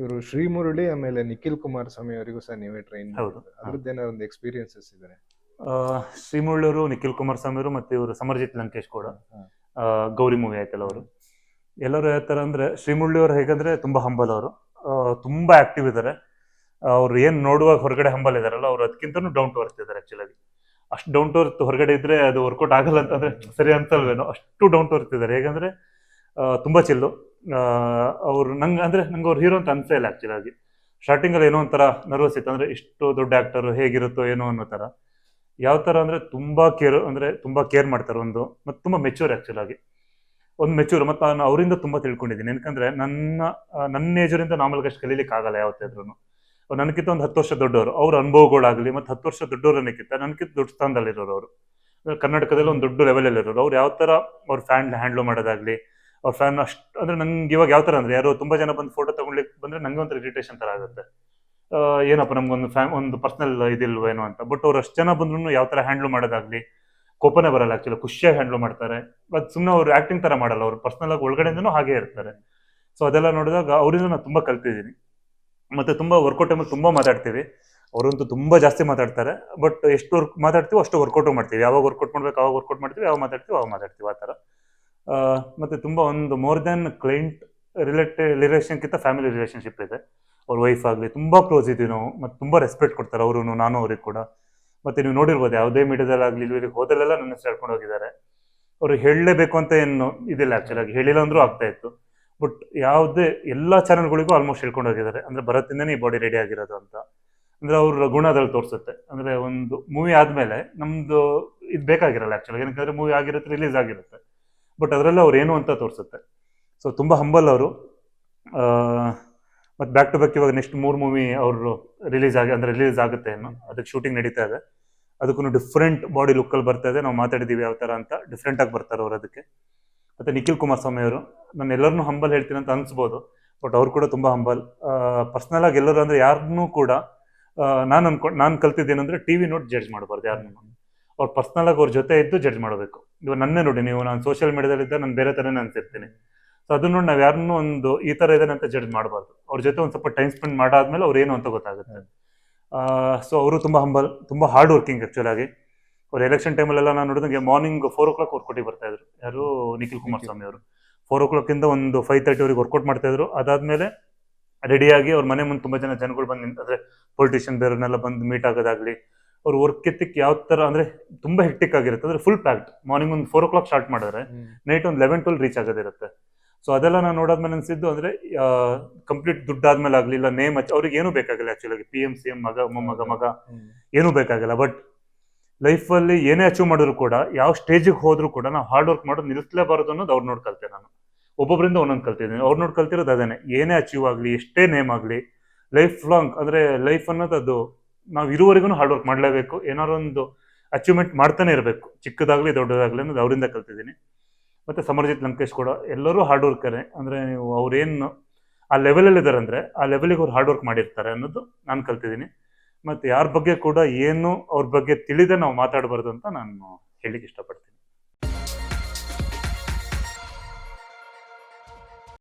ಇವರು ಶ್ರೀಮುರಳಿ ಆಮೇಲೆ ನಿಖಿಲ್ ಕುಮಾರಸ್ವಾಮಿ ಅವರಿಗೂ ಸಹ ನೀವೇ ಟ್ರೈನ್ ಹೌದು. ಒಂದು ಎಕ್ಸ್ಪೀರಿಯನ್ಸಸ್ ಇದ್ದಾರೆ ಆ, ನಿಖಿಲ್ ನಿಖಿಲ್ ಕುಮಾರಸ್ವಾಮಿ ಅವರು ಮತ್ತೆ ಇವರು ಸಮರ್ಜಿತ್ ಲಂಕೇಶ್ ಕೂಡ. ಆ, ಗೌರಿ ಮೂವಿ ಆಯ್ತಲ್ಲ ಅವರು. ಎಲ್ಲರೂ ಹೇಳ್ತಾರ ಅಂದ್ರೆ ಶ್ರೀಮುಳ್ಳಿ ಅವರು ಹೇಗಂದ್ರೆ ತುಂಬಾ ಹಂಬಲ್ ಅವರು. ತುಂಬಾ ಆಕ್ಟಿವ್ ಇದ್ದಾರೆ ಅವ್ರು ಏನ್ ನೋಡುವಾಗ ಹೊರಗಡೆ ಹಂಬಲ್ ಇದಾರಲ್ಲ ಅವ್ರು ಅದಕ್ಕಿಂತನೂ ಡೌನ್ ಟು ಅರ್ತ್ ಇದ್ದಾರೆ ಆಕ್ಚುಲಿ ಅಷ್ಟು ಡೌನ್ ಟು ಅರ್ತ್ ಹೊರಗಡೆ ಇದ್ರೆ ಅದು ವರ್ಕೌಟ್ ಆಗಲ್ಲ ಅಂತಂದ್ರೆ ಸರಿ ಅಂತಲ್ವೇನೋ ಅಷ್ಟು ಡೌನ್ ಟು ಅರ್ತ್ ಇದ್ದಾರೆ ಹೇಗಂದ್ರೆ ತುಂಬಾ ಚಿಲ್ಲು ಅವ್ರು ನಂಗೆ, ಅಂದ್ರೆ ನಂಗೆ ಅವ್ರು ಹೀರೋ ಅಂತ ಅನ್ಸೇ ಇಲ್ಲ ಆಕ್ಚುಲಿ ಆಗಿ. ಸ್ಟಾರ್ಟಿಂಗ್ ಅಲ್ಲಿ ಏನೋ ಒಂಥರ ನರ್ವಸ್ ಇತ್ತು. ಅಂದ್ರೆ ಇಷ್ಟು ದೊಡ್ಡ ಆಕ್ಟರ್ ಹೇಗಿರುತ್ತೋ ಏನೋ ಅನ್ನೋ ತರ ಯಾವ ತರ ಅಂದ್ರೆ ತುಂಬಾ ಕೇರ್ ಅಂದ್ರೆ ತುಂಬಾ ಕೇರ್ ಮಾಡ್ತಾರೆ ಒಂದು, ಮತ್ತು ತುಂಬಾ ಮೆಚೂರ್ ಆಕ್ಚುಲ್ ಆಗಿ. ಒಂದು ಮೆಚೂರ್ ಮತ್ತೆ ನಾನು ಅವರಿಂದ ತುಂಬಾ ತಿಳ್ಕೊಂಡಿದ್ದೀನಿ. ಏನಕ್ಕಂದ್ರೆ ನನ್ನ ನನ್ನ ಏಜರಿಂದ ನಾರ್ಮಲ್ ಅಷ್ಟು ಕಲೀಲಿಕ್ಕೆ ಆಗಲ್ಲ ಯಾವತ್ತಿದ್ರು ನನಗಿಂತ ಒಂದು ಹತ್ತು ವರ್ಷ ದೊಡ್ಡವರು. ಅವ್ರ ಅನುಭವಗಳಾಗಲಿ, ಮತ್ತೆ ಹತ್ತು ವರ್ಷ ದೊಡ್ಡವರನ್ನಕ್ಕಿಂತ ನನಗಿಂತ ದೊಡ್ಡ ಸ್ಥಾನದಲ್ಲಿರೋರು ಅವರು. ಕರ್ನಾಟಕದಲ್ಲಿ ಒಂದು ದೊಡ್ಡ ಲೆವೆಲ್ ಇರೋರು ಅವ್ರು ಯಾವ ತರ ಅವ್ರ ಫ್ಯಾನ್ ಹ್ಯಾಂಡ್ಲ್ ಮಾಡೋದಾಗ್ಲಿ ಅವ್ರ ಫ್ಯಾನ್ ಅಷ್ಟು, ಅಂದ್ರೆ ನಂಗೆ ಇವಾಗ ಯಾವ ತರ ಅಂದ್ರೆ ಯಾರೋ ತುಂಬಾ ಜನ ಬಂದು ಫೋಟೋ ತಗೊಳ್ಲಿಕ್ಕೆ ಬಂದ್ರೆ ನಂಗೆ ಒಂಥರ ಇರಿಟೇಷನ್ ತರ ಆಗುತ್ತೆ. ಏನಪ್ಪ ನಮ್ಗೊಂದು ಫ್ಯಾನ್ ಒಂದು ಪರ್ಸನಲ್ ಇದಿಲ್ವೇನೋ ಅಂತ. ಬಟ್ ಅವ್ರು ಅಷ್ಟು ಜನ ಬಂದ್ರು ಯಾವ ತರ ಹ್ಯಾಂಡ್ಲ್ ಮಾಡೋದಾಗ್ಲಿ, ಕೋಪನೇ ಬರಲ್ಲ ಆಕ್ಚುಲಿ ಖುಷಿಯಾಗಿ ಹ್ಯಾಂಡ್ಲ್ ಮಾಡ್ತಾರೆ. ಬಟ್ ಸುಮ್ಮನೆ ಅವ್ರು ಆಕ್ಟಿಂಗ್ ತರ ಮಾಡಲ್ಲ, ಅವ್ರು ಪರ್ಸನಲ್ ಆಗಿ ಒಳಗಡೆಯಿಂದನೂ ಹಾಗೆ ಇರ್ತಾರೆ. ಸೊ ಅದೆಲ್ಲ ನೋಡಿದಾಗ ಅವರಿಂದ ನಾನು ತುಂಬಾ ಕಲ್ತಿದ್ದೀನಿ. ಮತ್ತೆ ತುಂಬಾ ವರ್ಕೌಟ್ ಟೈಮಲ್ಲಿ ತುಂಬಾ ಮಾತಾಡ್ತೀವಿ. ಅವರಂತೂ ತುಂಬಾ ಜಾಸ್ತಿ ಮಾತಾಡ್ತಾರೆ. ಬಟ್ ಎಷ್ಟು ವರ್ಕ್ ಮಾತಾಡ್ತೀವಿ ಅಷ್ಟು ವರ್ಕೌಟ್ ಮಾಡ್ತೀವಿ. ಯಾವಾಗ ವರ್ಕೌಟ್ ಮಾಡ್ಬೇಕು, ಅವಾಗ ವರ್ಕೌಟ್ ಮಾಡ್ತೀವಿ. ಯಾವಾಗ ಮಾತಾಡ್ತೀವಿ ಅವಾಗ ಮಾತಾಡ್ತೀವಿ, ಆ ಥರ ಮತ್ತೆ ತುಂಬ ಒಂದು ಮೋರ್ ದೆನ್ ಕ್ಲೈಂಟ್ ರಿಲೇಟೆಡ್ ರಿಲೇಷನ್ಗಿಂತ ಫ್ಯಾಮಿಲಿ ರಿಲೇಷನ್ಶಿಪ್ ಇದೆ. ಅವ್ರ ವೈಫ್ ಆಗಲಿ ತುಂಬ ಕ್ಲೋಸ್ ಇದ್ದೀವಿ ನಾವು, ಮತ್ತೆ ತುಂಬ ರೆಸ್ಪೆಕ್ಟ್ ಕೊಡ್ತಾರೆ ಅವರು ನಾನು ಅವ್ರಿಗೆ ಕೂಡ. ಮತ್ತೆ ನೀವು ನೋಡಿರ್ಬೋದು ಯಾವುದೇ ಮೀಡಿಯಾದಲ್ಲಾಗಲಿ ಇಲ್ಲಿ ಹೋದಲ್ಲೆಲ್ಲ ನನ್ನ ಹೇಳ್ಕೊಂಡು ಹೋಗಿದ್ದಾರೆ. ಅವರು ಹೇಳಲೇಬೇಕು ಅಂತ ಏನು ಇದಿಲ್ಲ ಆ್ಯಕ್ಚುಲಾಗಿ ಹೇಳಿಲ್ಲ ಅಂದರೂ ಆಗ್ತಾ ಇತ್ತು. ಬಟ್ ಯಾವುದೇ ಎಲ್ಲ ಚಾನಲ್ಗಳಿಗೂ ಆಲ್ಮೋಸ್ಟ್ ಹೇಳ್ಕೊಂಡು ಹೋಗಿದ್ದಾರೆ. ಅಂದರೆ ಬರತ್ತಿಂದನೇ ಈ ಬಾಡಿ ರೆಡಿ ಆಗಿರೋದು ಅಂತ. ಅಂದರೆ ಅವ್ರ ಗುಣ ತೋರಿಸುತ್ತೆ. ಅಂದರೆ ಒಂದು ಮೂವಿ ಆದಮೇಲೆ ನಮ್ಮದು ಇದು ಬೇಕಾಗಿರಲ್ಲ ಆ್ಯಕ್ಚುಲಾಗಿ ಏನಕ್ಕೆ ಮೂವಿ ಆಗಿರುತ್ತೆ ರಿಲೀಸ್ ಆಗಿರುತ್ತೆ. ಬಟ್ ಅದರಲ್ಲಿ ಅವ್ರು ಏನು ಅಂತ ತೋರಿಸುತ್ತೆ. ಸೊ ತುಂಬ ಹಂಬಲ್ ಅವರು. ಮತ್ತು ಬ್ಯಾಕ್ ಟು ಬ್ಯಾಕ್ ಇವಾಗ ನೆಕ್ಸ್ಟ್ ಮೂರು ಮೂವಿ ಅವರು ರಿಲೀಸ್ ಆಗಿ, ಅಂದರೆ ರಿಲೀಸ್ ಆಗುತ್ತೆ ಏನು ಅದಕ್ಕೆ ಶೂಟಿಂಗ್ ನಡೀತಾ ಇದೆ. ಅದಕ್ಕೂ ಡಿಫ್ರೆಂಟ್ ಬಾಡಿ ಲುಕ್ಕಲ್ಲಿ ಬರ್ತಾ ಇದೆ. ನಾವು ಮಾತಾಡಿದ್ದೀವಿ ಯಾವ ಥರ ಅಂತ ಡಿಫ್ರೆಂಟಾಗಿ ಬರ್ತಾರೆ ಅವರು ಅದಕ್ಕೆ. ಮತ್ತು ನಿಖಿಲ್ ಕುಮಾರಸ್ವಾಮಿ ಅವರು. ನಾನು ಎಲ್ಲರನ್ನೂ ಹಂಬಲ್ ಹೇಳ್ತೀನಿ ಅಂತ ಅನಿಸ್ಬೋದು. ಬಟ್ ಅವ್ರು ಕೂಡ ತುಂಬ ಹಂಬಲ್ ಪರ್ಸ್ನಲಾಗಿ ಎಲ್ಲರೂ ಅಂದರೆ ಯಾರನ್ನೂ ಕೂಡ ನಾನು ಅನ್ಕೊಂಡು ನಾನು ಕಲ್ತಿದ್ದೇನೆಂದರೆ ಟಿ ವಿ ನೋಡಿ ಜಡ್ಜ್ ಮಾಡಬಾರ್ದು ಯಾರನ್ನೂ ಅವ್ರು ಪರ್ಸನಲ್ ಆಗಿ ಅವ್ರ ಜೊತೆ ಇದ್ದು ಜಡ್ಜ್ ಮಾಡಬೇಕು. ಇವಾಗ ನನ್ನೇ ನೋಡಿ, ನೀವು ನಾನು ಸೋಷಿಯಲ್ ಮೀಡಿಯಾದಲ್ಲಿದ್ದ ನಾನು ಬೇರೆ ಥರನೇ ಅನ್ಸಿರ್ತೀನಿ. ಸೊ ಅದನ್ನ ನೋಡಿ ನಾವು ಯಾರನ್ನೂ ಒಂದು ಈ ಥರ ಇದ್ದಾನೆ ಅಂತ ಜಡ್ಜ್ ಮಾಡಬಾರ್ದು. ಅವ್ರ ಜೊತೆ ಒಂದು ಸ್ವಲ್ಪ ಟೈಮ್ ಸ್ಪೆಂಡ್ ಮಾಡಾದ್ಮೇಲೆ ಅವ್ರು ಏನು ಅಂತ ಗೊತ್ತಾಗುತ್ತೆ. ಸೊ ಅವರು ತುಂಬಾ ಹಂಬಲ್ ತುಂಬಾ ಹಾರ್ಡ್ ವರ್ಕಿಂಗ್ ಆ್ಯಕ್ಚುಲಾಗಿ ಅವ್ರು ಎಲೆಕ್ಷನ್ ಟೈಮಲ್ಲೆಲ್ಲ ನಾನು ನೋಡಿದಂಗೆ ಮಾರ್ನಿಂಗ್ ಫೋರ್ ಓ ಕ್ಲಾಕ್ ವರ್ಕೌಟಿಗೆ ಬರ್ತಾ ಇದ್ರು. ಯಾರು? ನಿಖಿಲ್ ಕುಮಾರಸ್ವಾಮಿ ಅವರು. ಫೋರ್ ಓ ಕ್ಲಾಕಿಂದ ಒಂದು ಫೈವ್ ತರ್ಟಿ ವರೆಗೆ ವರ್ಕೌಟ್ ಮಾಡ್ತಾ ಇದ್ರು. ಅದಾದ್ಮೇಲೆ ರೆಡಿಯಾಗಿ ಅವ್ರ ಮನೆ ಮುಂದೆ ತುಂಬಾ ಜನ ಜನಗಳು ಬಂದು ಅಂದ್ರೆ ಪೊಲಿಟಿಷಿಯನ್ ಬೇರೆಯವ್ರನ್ನೆಲ್ಲ ಬಂದು ಮೀಟ್ ಆಗೋದಾಗ್ಲಿ ಅವ್ರ ವರ್ಕ್ ಎತ್ತಿಕ್ ಯಾವ ತರ ಅಂದ್ರೆ ತುಂಬಾ ಹೆಕ್ಟಿಕ್ ಆಗಿರುತ್ತೆ. ಅಂದ್ರೆ ಫುಲ್ ಪ್ಯಾಕ್ಡ್ ಮಾರ್ನಿಂಗ್ ಒಂದು ಫೋರ್ ಓ ಕ್ಲಾಕ್ ಸ್ಟಾರ್ಟ್ ಮಾಡಿದ್ರೆ ನೈಟ್ ಒಂದು ಲೆವೆನ್ ಟ್ವೆಲ್ ರೀಚ್ ಆಗೋದಿರುತ್ತೆ ಸೊ ಅದೆಲ್ಲ ನಾನು ನೋಡಾದ್ಮೇಲೆ ಅನ್ಸಿದ್ದು ಅಂದ್ರೆ ಕಂಪ್ಲೀಟ್ ದುಡ್ಡಾದ್ಮೇಲೆ ಆಗ್ಲಿ ಇಲ್ಲ ನೇಮ್ ಅವ್ರಿಗೆ ಏನು ಬೇಕಾಗಿಲ್ಲ ಆಕ್ಚುಲಾಗಿ ಪಿ ಎಂ ಸಿ ಎಂ ಮಗ ಮೊಮ್ಮಗ ಮಗ ಏನೂ ಬೇಕಾಗಿಲ್ಲ. ಬಟ್ ಲೈಫಲ್ಲಿ ಏನೇ ಅಚೀವ್ ಮಾಡಿದ್ರು ಕೂಡ ಯಾವ ಸ್ಟೇಜಿಗೆ ಹೋದ್ರು ಕೂಡ ನಾವು ಹಾರ್ಡ್ ವರ್ಕ್ ಮಾಡೋದು ನಿಲ್ಲಿಸಲೇಬಾರದು ಅನ್ನೋದು ಅವ್ರು ನೋಡಿ ಕಲ್ತೆ ನಾನು. ಒಬ್ಬೊಬ್ಬರಿಂದ ಒಂದೊಂದು ಕಲ್ತಿದ್ದೀನಿ. ಅವ್ರು ನೋಡಿ ಕಲ್ತಿರೋದು ಅದೇನೆ. ಏನೇ ಅಚೀವ್ ಆಗಲಿ ಎಷ್ಟೇ ನೇಮ್ ಆಗಲಿ ಲೈಫ್ ಲಾಂಗ್ ಅಂದ್ರೆ ಲೈಫ್ ಅನ್ನೋದು ಅದು ನಾವು ಇರುವರೆಗೂ ಹಾರ್ಡ್ ವರ್ಕ್ ಮಾಡಲೇಬೇಕು. ಏನಾದ್ರು ಒಂದು ಅಚೀವ್ಮೆಂಟ್ ಮಾಡ್ತಾನೆ ಇರಬೇಕು. ಚಿಕ್ಕದಾಗ್ಲಿ ದೊಡ್ಡದಾಗ್ಲಿ ಅನ್ನೋದು ಅವರಿಂದ ಕಲ್ತಿದ್ದೀನಿ. ಮತ್ತೆ ಸಮರ್ಜಿತ್ ಲಂಕೇಶ್ ಕೂಡ ಎಲ್ಲರೂ ಹಾರ್ಡ್ ವರ್ಕರೇ ಅಂದ್ರೆ ನೀವು ಅವ್ರೇನು ಆ ಲೆವೆಲಲ್ಲಿ ಇದ್ದಾರೆ ಅಂದ್ರೆ ಆ ಲೆವೆಲಿಗೆ ಅವ್ರು ಹಾರ್ಡ್ ವರ್ಕ್ ಮಾಡಿರ್ತಾರೆ ಅನ್ನೋದು ನಾನು ಕಲ್ತಿದ್ದೀನಿ. ಮತ್ತೆ ಯಾರ ಬಗ್ಗೆ ಕೂಡ ಏನು ಅವ್ರ ಬಗ್ಗೆ ತಿಳಿದೇ ನಾವು ಮಾತಾಡಬಾರ್ದು ಅಂತ ನಾನು ಹೇಳಿಕ್ಕೆ ಇಷ್ಟಪಡ್ತೀನಿ.